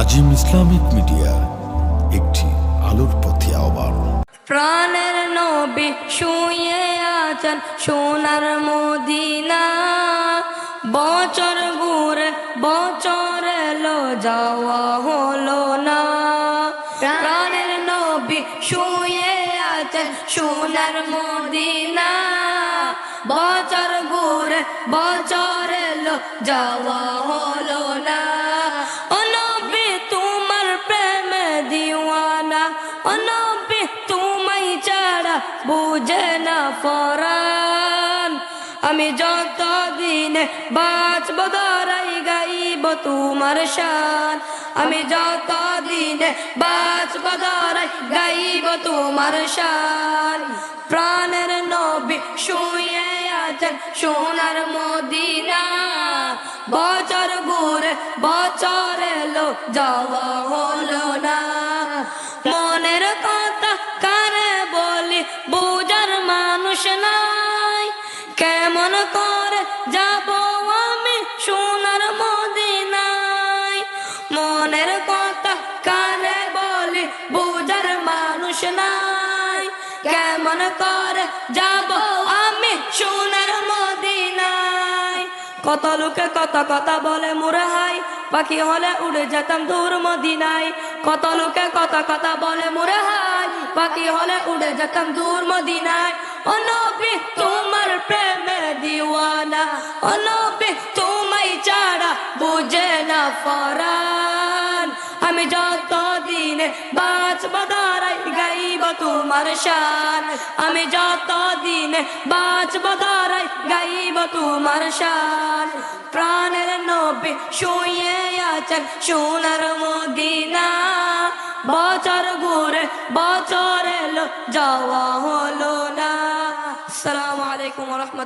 আজিম Islamic media, একটি আলোর পথে আহ্বান। প্রাণের নবী শুয়ে আছেন সোনার মদিনা। বছর ঘুরে বছর এলো, যাওয়া হলো না। প্রাণের নবী শুয়ে আছেন সোনার মদিনা। বছর ঘুরে বছর এলো, যাওয়া হলো দিওয়ানা ও নবী তোমায় ছাড়া বুঝে না ফরান। আমি যত দিনে বাঁচব, ধরাই গাইব তোমার শান। আমি যত দিনে বাঁচব, ধরাই গাইব তোমার শান। প্রাণের নবী শুয়ে আছেন সোনার মদিনা। বছর ঘুরে বছর এলো, যাওয়া হলো না। নাই। কেমন করে যাব আমি সোনার মদিনায়? মনের কথা কানে বলি, বুঝার মানুষ নাই। কেমন করে যাব আমি সোনার মদিনায়? কত লোকে কত কথা বলে মোরে হাই পাখি হলে উড়ে যেতাম দূর মদিনায়। কত লোকে কত কথা বলে মোরে হাই পাখি হলে উড়ে যেতাম দূর মদিনায়। দিওয়ানা ও নবী তোমায় ছাড়া বুঝে না ফরান। আমি যত দিনে বাঁচব দাঁড়াই গাইব তোমার শান। আমি যত দিনে বাঁচব দাঁড়াই গাইব তোমার শান। প্রাণের নবী শুয়ে আছেন সোনার মদিনা। বছর ঘুরে বছর এলো, যাওয়া হলো না। আসসালামু আলাইকুম রহমত